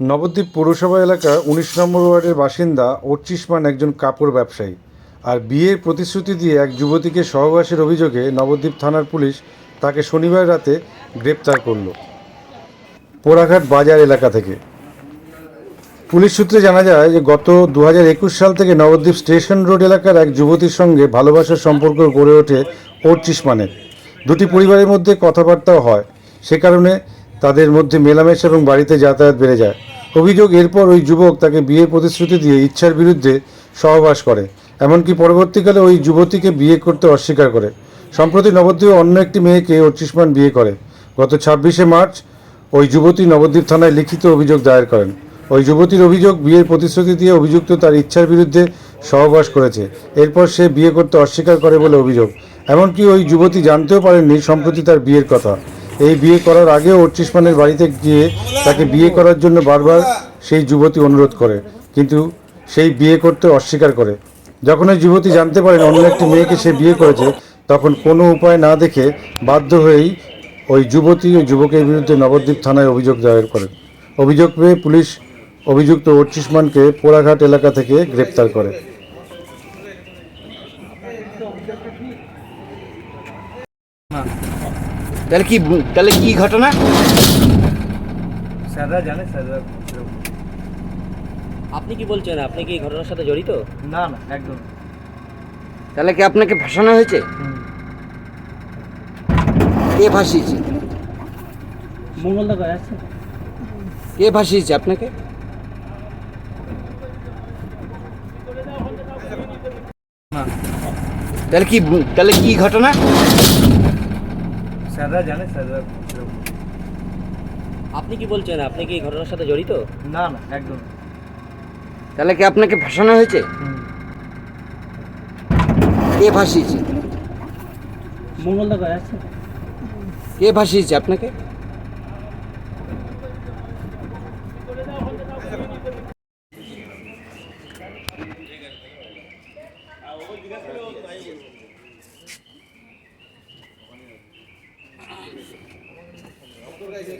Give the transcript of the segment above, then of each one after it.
নবদ্বীপ পৌরসভা এলাকার উনিশ নম্বর ওয়ার্ডের বাসিন্দা অর্চিসমান একজন কাপড় ব্যবসায়ী। আর বিয়ের প্রতিশ্রুতি দিয়ে এক যুবতীকে সহবাসের অভিযোগে নবদ্বীপ থানার পুলিশ তাকে শনিবার রাতে গ্রেপ্তার করল। পোড়াঘাট বাজার এলাকা থেকে। পুলিশ সূত্রে জানা যায় যে গত দু হাজার একুশ সাল থেকে নবদ্বীপ স্টেশন রোড এলাকার এক যুবতীর সঙ্গে ভালোবাসার সম্পর্ক গড়ে ওঠে ওর্চিসমানের দুটি পরিবারের মধ্যে কথাবার্তাও হয়। সে কারণে তাদের মধ্যে মেলামেশা এবং বাড়িতে যাতায়াত বেড়ে যায়। অভিযোগ এরপর ওই যুবক তাকে বিয়ের প্রতিশ্রুতি দিয়ে ইচ্ছার বিরুদ্ধে সহবাস করে। এমনকি পরবর্তীকালে ওই যুবতীকে বিয়ে করতে অস্বীকার করে। সম্প্রতি নবদ্বীপে অন্য একটি মেয়েকে অর্চিসমান বিয়ে করে। গত ছাব্বিশে মার্চ ওই যুবতী নবদ্বীপ থানায় লিখিত অভিযোগ দায়ের করেন। ওই যুবতীর অভিযোগ বিয়ের প্রতিশ্রুতি দিয়ে অভিযুক্ত তার ইচ্ছার বিরুদ্ধে সহবাস করেছে। এরপর সে বিয়ে করতে অস্বীকার করে বলে অভিযোগ। এমনকি ওই যুবতী জানতেও পারেননি, সম্প্রতি তার বিয়ের কথা। এই বিয়ে করার আগে আগেও অর্চিসমানের বাড়িতে গিয়ে তাকে বিয়ে করার জন্য বারবার সেই যুবতী অনুরোধ করে। কিন্তু সেই বিয়ে করতে অস্বীকার করে। যখন ওই যুবতী জানতে পারেন অন্য একটি মেয়েকে সে বিয়ে করেছে, তখন কোনো উপায় না দেখে বাধ্য হয়েই ওই যুবতী ও যুবকের বিরুদ্ধে নবদ্বীপ থানায় অভিযোগ দায়ের করেন। অভিযোগ পেয়ে পুলিশ অভিযুক্ত অর্চিসমানকে পোড়াঘাট এলাকা থেকে গ্রেপ্তার করে। তাহলে কি তাহলে কি ঘটনা? স্যাররা জানে স্যাররা আপনি কি বলছেন? আপনি কি এই ঘটনার সাথে জড়িত? না না একদম। তাহলে কি আপনাকে ফাঁসানো হয়েছে? কে ফাঁসিয়েছে? মঙ্গলদা আসছে কে ফাঁসিয়েছে আপনাকে? তাহলে কি তাহলে কি ঘটনা? স্যাররা জানে স্যাররা সেরকম। আপনি কি বলছেন? আপনি কি এই ঘটনার সাথে জড়িত? না না একদম তাহলে কি আপনাকে ফাঁসানো হয়েছে? কে ফাঁসিয়েছে? মঙ্গলদা কয়ে আছে কে ফাঁসিয়েছে আপনাকে?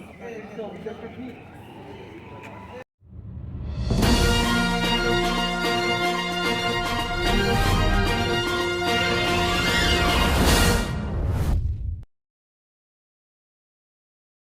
Okay, so just repeat.